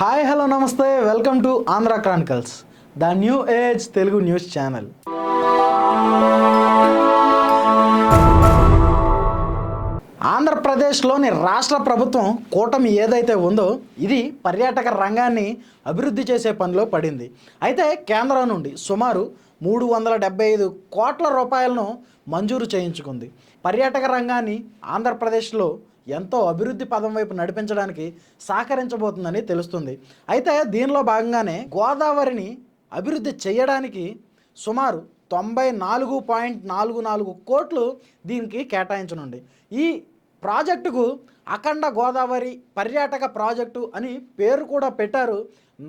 Hi hello నమస్తే. Welcome to Andhra chronicles the new age Telugu news channel. ఆంధ్రప్రదేశ్లోని రాష్ట్ర ప్రభుత్వం కూటమి ఏదైతే ఉందో ఇది పర్యాటక రంగాన్ని అభివృద్ధి చేసే పనిలో పడింది. అయితే కేంద్రం నుండి సుమారు మూడు వందల డెబ్బై ఐదు కోట్ల రూపాయలను మంజూరు చేయించుకుంది. పర్యాటక రంగాన్ని ఆంధ్రప్రదేశ్లో ఎంతో అభివృద్ధి పదం వైపు నడిపించడానికి సహకరించబోతుందని తెలుస్తుంది. అయితే దీనిలో భాగంగానే గోదావరిని అభివృద్ధి చేయడానికి సుమారు తొంభై నాలుగు పాయింట్ నాలుగు నాలుగు కోట్లు దీనికి కేటాయించనుండి ఈ ప్రాజెక్టుకు అఖండ గోదావరి పర్యాటక ప్రాజెక్టు అని పేరు కూడా పెట్టారు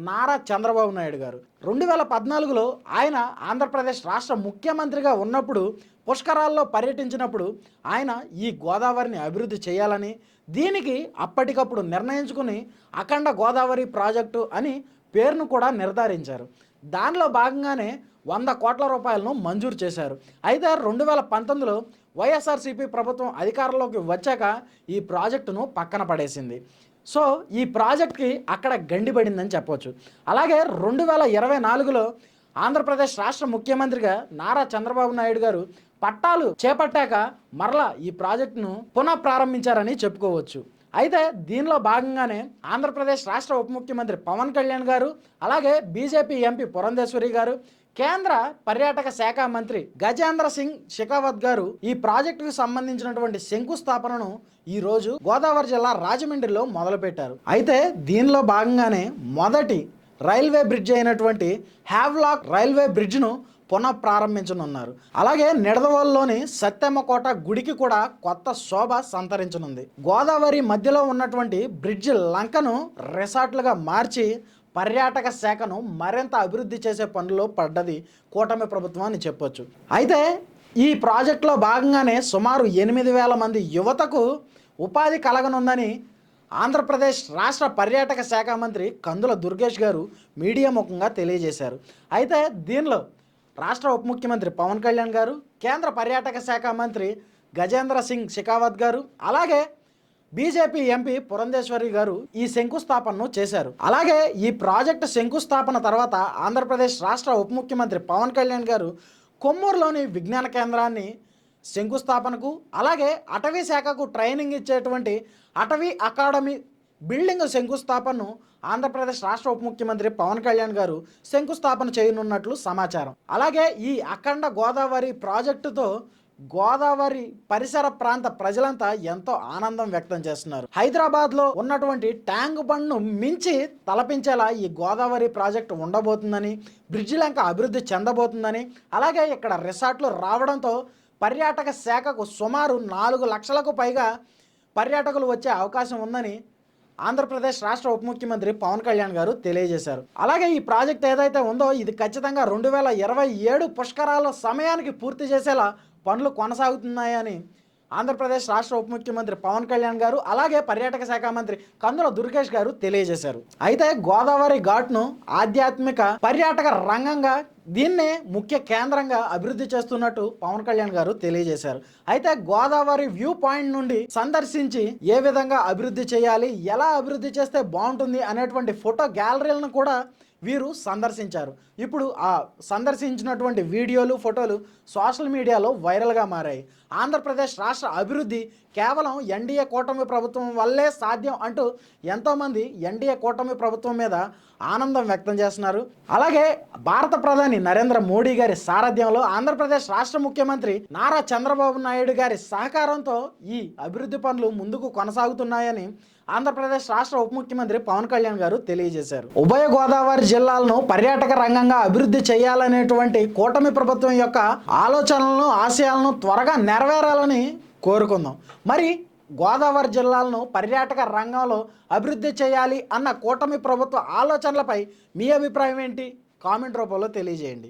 నారా చంద్రబాబు నాయుడు గారు. రెండు వేల పద్నాలుగులో ఆయన ఆంధ్రప్రదేశ్ రాష్ట్ర ముఖ్యమంత్రిగా ఉన్నప్పుడు పుష్కరాల్లో పర్యటించినప్పుడు ఆయన ఈ గోదావరిని అభివృద్ధి చేయాలని దీనికి అప్పటికప్పుడు నిర్ణయించుకుని అఖండ గోదావరి ప్రాజెక్టు అని పేరును కూడా నిర్ధారించారు. దానిలో భాగంగానే వంద కోట్ల రూపాయలను మంజూరు చేశారు. అయితే రెండు వేల పంతొమ్మిదిలో వైఎస్ఆర్సీపీ ప్రభుత్వం అధికారంలోకి వచ్చాక ఈ ప్రాజెక్టును పక్కన పడేసింది. సో ఈ ప్రాజెక్ట్కి అక్కడ గండిపడిందని చెప్పవచ్చు అలాగే రెండు వేల ఇరవై నాలుగులో ఆంధ్రప్రదేశ్ రాష్ట్ర ముఖ్యమంత్రిగా నారా చంద్రబాబు నాయుడు గారు పట్టాలు చేపట్టాక మరలా ఈ ప్రాజెక్టును పునః ప్రారంభించారని చెప్పుకోవచ్చు. అయితే దీనిలో భాగంగానే ఆంధ్రప్రదేశ్ రాష్ట్ర ఉప ముఖ్యమంత్రి పవన్ కళ్యాణ్ గారు అలాగే బీజేపీ ఎంపీ పురంధేశ్వరి గారు కేంద్ర పర్యాటక శాఖ మంత్రి గజేంద్ర సింగ్ షెకావత్ గారు ఈ ప్రాజెక్టుకు సంబంధించినటువంటి శంకుస్థాపనను ఈ రోజు గోదావరి జిల్లా రాజమండ్రిలో మొదలుపెట్టారు. అయితే దీనిలో భాగంగానే మొదటి రైల్వే బ్రిడ్జ్ అయినటువంటి హ్యావ్లాక్ రైల్వే బ్రిడ్జ్ను పునః ప్రారంభించనున్నారు అలాగే నిడదవోలులోని సత్యమ్మకోట గుడికి కూడా కొత్త శోభ సంతరించనుంది. గోదావరి మధ్యలో ఉన్నటువంటి బ్రిడ్జ్ లంకను రిసార్ట్లుగా మార్చి పర్యాటక శాఖను మరింత అభివృద్ధి చేసే పనుల్లో పడ్డది కూటమి ప్రభుత్వం అని చెప్పొచ్చు. అయితే ఈ ప్రాజెక్టులో భాగంగానే సుమారు ఎనిమిది వేల మంది యువతకు ఉపాధి కలగనుందని ఆంధ్రప్రదేశ్ రాష్ట్ర పర్యాటక శాఖ మంత్రి కందుల దుర్గేష్ గారు మీడియా ముఖంగా తెలియజేశారు. అయితే దీనిలో రాష్ట్ర ఉప ముఖ్యమంత్రి పవన్ కళ్యాణ్ గారు కేంద్ర పర్యాటక శాఖ మంత్రి గజేంద్ర సింగ్ షెకావత్ గారు అలాగే బీజేపీ ఎంపీ పురంధేశ్వరి గారు ఈ శంకుస్థాపనను చేశారు. అలాగే ఈ ప్రాజెక్టు శంకుస్థాపన తర్వాత ఆంధ్రప్రదేశ్ రాష్ట్ర ఉప ముఖ్యమంత్రి పవన్ కళ్యాణ్ గారు కొమ్మూరులోని విజ్ఞాన కేంద్రాన్ని శంకుస్థాపనకు అలాగే అటవీ శాఖకు ట్రైనింగ్ ఇచ్చేటువంటి అటవీ అకాడమీ బిల్డింగ్ శంకుస్థాపనను ఆంధ్రప్రదేశ్ రాష్ట్ర ఉప ముఖ్యమంత్రి పవన్ కళ్యాణ్ గారు శంకుస్థాపన చేయనున్నట్లు సమాచారం. అలాగే ఈ అఖండ గోదావరి ప్రాజెక్టుతో గోదావరి పరిసర ప్రాంత ప్రజలంతా ఎంతో ఆనందం వ్యక్తం చేస్తున్నారు. హైదరాబాద్లో ఉన్నటువంటి ట్యాంక్ బండ్ను మించి తలపించేలా ఈ గోదావరి ప్రాజెక్టు ఉండబోతుందని బ్రిడ్జి లంక అభివృద్ధి చెందబోతుందని అలాగే ఇక్కడ రిసార్ట్లు రావడంతో పర్యాటక శాఖకు సుమారు నాలుగు లక్షలకు పైగా పర్యాటకులు వచ్చే అవకాశం ఉందని ఆంధ్రప్రదేశ్ రాష్ట్ర ఉప ముఖ్యమంత్రి పవన్ కళ్యాణ్ గారు తెలియజేశారు. అలాగే ఈ ప్రాజెక్ట్ ఏదైతే ఉందో ఇది ఖచ్చితంగా రెండు వేల ఇరవై ఏడు పుష్కరాల సమయానికి పూర్తి చేసేలా పనులు కొనసాగుతున్నాయని ఆంధ్రప్రదేశ్ రాష్ట్ర ఉప ముఖ్యమంత్రి పవన్ కళ్యాణ్ గారు అలాగే పర్యాటక శాఖ మంత్రి కందుల దుర్గేష్ గారు తెలియజేశారు. అయితే గోదావరి ఘాట్ను ఆధ్యాత్మిక పర్యాటక రంగంగా దీన్నే ముఖ్య కేంద్రంగా అభివృద్ధి చేస్తున్నట్టు పవన్ కళ్యాణ్ గారు తెలియజేశారు. అయితే గోదావరి వ్యూ పాయింట్ నుండి సందర్శించి ఏ విధంగా అభివృద్ధి చేయాలి ఎలా అభివృద్ధి చేస్తే బాగుంటుంది అనేటువంటి ఫోటో గ్యాలరీలను కూడా వీరు సందర్శించారు. ఇప్పుడు ఆ సందర్శించినటువంటి వీడియోలు ఫోటోలు సోషల్ మీడియాలో వైరల్గా మారాయి. ఆంధ్రప్రదేశ్ రాష్ట్ర అభివృద్ధి కేవలం ఎన్డీఏ కూటమి ప్రభుత్వం వల్లే సాధ్యం అంటూ ఎంతోమంది ఎన్డీఏ కూటమి ప్రభుత్వం మీద ఆనందం వ్యక్తం చేస్తున్నారు. అలాగే భారత ప్రధాని నరేంద్ర మోడీ గారి సారథ్యంలో ఆంధ్రప్రదేశ్ రాష్ట్ర ముఖ్యమంత్రి నారా చంద్రబాబు నాయుడు గారి సహకారంతో ఈ అభివృద్ధి పనులు ముందుకు కొనసాగుతున్నాయని ఆంధ్రప్రదేశ్ రాష్ట్ర ఉప ముఖ్యమంత్రి పవన్ కళ్యాణ్ గారు తెలియజేశారు. ఉభయ గోదావరి జిల్లాలను పర్యాటక రంగంగా అభివృద్ధి చేయాలనేటువంటి కూటమి ప్రభుత్వం యొక్క ఆలోచనలను ఆశయాలను త్వరగా నెరవేరాలని కోరుకుందాం. మరి గోదావరి జిల్లాలను పర్యాటక రంగంలో అభివృద్ధి చేయాలి అన్న కూటమి ప్రభుత్వ ఆలోచనలపై మీ అభిప్రాయం ఏంటి? కామెంట్ రూపంలో తెలియజేయండి.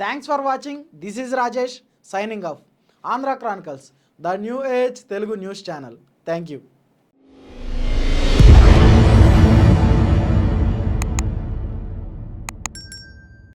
Thanks for watching this is Rajesh signing off Andhra chronicles the new age Telugu news channel thank you